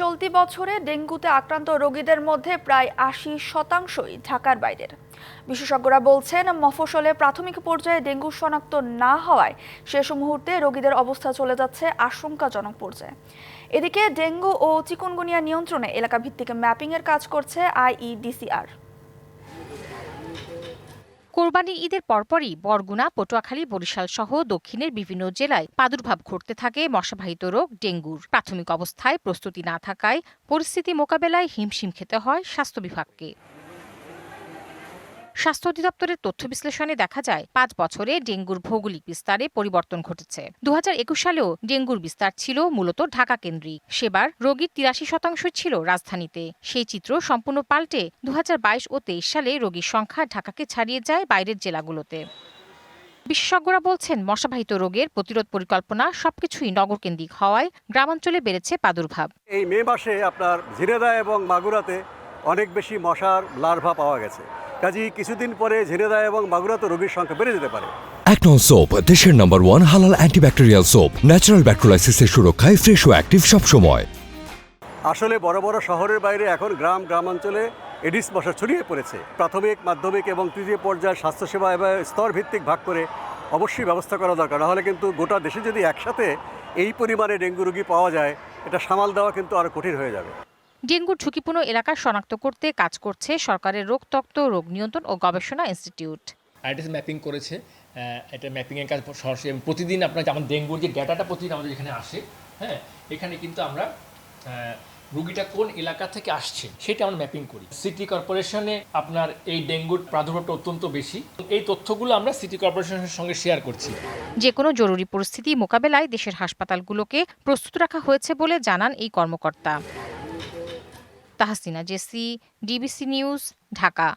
চলতি বছরে ডেঙ্গুতে আক্রান্ত রোগীদের মধ্যে প্রায় আশি শতাংশই ঢাকার বাইরের। বিশেষজ্ঞরা বলছেন মফসলে প্রাথমিক পর্যায়ে ডেঙ্গু শনাক্ত না হওয়ায় শেষ মুহূর্তে রোগীদের অবস্থা চলে যাচ্ছে আশঙ্কাজনক পর্যায়ে। এদিকে ডেঙ্গু ও চিকুনগুনিয়া নিয়ন্ত্রণে এলাকা ভিত্তিক ম্যাপিংয়ের কাজ করছে আইইডিসিআর। কোরবানির ঈদের পরপরই বরগুনা, পটুয়াখালী, বরিশাল সহ দক্ষিণের বিভিন্ন জেলায় প্রাদুর্ভাব ঘটতে থাকে মশাবাহিত রোগ, ডেঙ্গুর। প্রাথমিক অবস্থায় প্রস্তুতি না থাকায় পরিস্থিতি মোকাবেলায় হিমশিম খেতে হয় স্বাস্থ্য বিভাগকে। স্বাস্থ্য অধিদপ্তরের তথ্য বিশ্লেষণে দেখা যায়, পাঁচ বছরে ডেঙ্গুর ভৌগোলিক বিস্তারে পরিবর্তন ঘটেছে। দু হাজার একুশ সালেও ডেঙ্গুর বিস্তার ছিল মূলত ঢাকা কেন্দ্রিক। সেবার রোগীর তিরাশি শতাংশ ছিল রাজধানীতে। সেই চিত্র সম্পূর্ণ পাল্টে দু হাজার বাইশ ও তেইশ সালে রোগীর সংখ্যা ঢাকাকে ছাড়িয়ে যায় বাইরের জেলাগুলোতে। বিশেষজ্ঞরা বলছেন, মশাবাহিত রোগের প্রতিরোধ পরিকল্পনা সবকিছুই নগরকেন্দ্রিক হওয়ায় গ্রামাঞ্চলে বেড়েছে প্রাদুর্ভাব। এই মে মাসে আপনার ঝিনেদা এবং মাগুরাতে অনেক বেশি মশার লার্ভা পাওয়া গেছে। কাজেই কিছুদিন পরে ঝিনেদা এবং মাগুরাতে রোগীর সংখ্যা বেড়ে যেতে পারে। একনল সোপ দেশের নাম্বার ওয়ান হালাল অ্যান্টিব্যাকটেরিয়াল সোপ ন্যাচারাল ব্যাকটেরিয়ালাইসিসের সুরক্ষায় ফ্রেশ ও অ্যাক্টিভ সবসময়। আসলে বড় বড় শহরের বাইরে এখন গ্রাম গ্রামাঞ্চলে এডিস মশা ছড়িয়ে পড়েছে। প্রাথমিক মাধ্যমিক এবং তৃতীয় পর্যায়ে স্বাস্থ্যসেবা এবং স্তর ভিত্তিক ভাগ করে অবশ্যই ব্যবস্থা করা দরকার। নাহলে কিন্তু গোটা দেশে যদি একসাথে এই পরিমাণে ডেঙ্গু রোগী পাওয়া যায় এটা সামাল দেওয়া কিন্তু আরও কঠিন হয়ে যাবে। ডেঙ্গুর ঝুঁকিপূর্ণ এলাকা শনাক্ত করতে কাজ করছে সরকারের রোগতত্ত্ব রোগ নিয়ন্ত্রণ ও গবেষণা ইনস্টিটিউট। আইডিস ম্যাপিং করেছে। এটা ম্যাপিংয়ের কাজ সরাসরি প্রতিদিন আপনার যেমন ডেঙ্গুর যে ডেটাটা প্রতিদিন আমাদের এখানে আসে হ্যাঁ এখানে কিন্তু আমরা রুগীটা কোন এলাকা থেকে আসছে সেটা আমরা ম্যাপিং করি। সিটি কর্পোরেশনে আপনার এই ডেঙ্গুর প্রাদুর্ভাবটা অত্যন্ত বেশি। এই তথ্যগুলো আমরা সিটি কর্পোরেশনের সঙ্গে শেয়ার করছি। যে কোনো জরুরি পরিস্থিতি মোকাবেলায় দেশের হাসপাতালগুলোকে প্রস্তুত রাখা হয়েছে বলে জানান এই কর্মকর্তা। Tahsina Jessy DBC news Dhaka.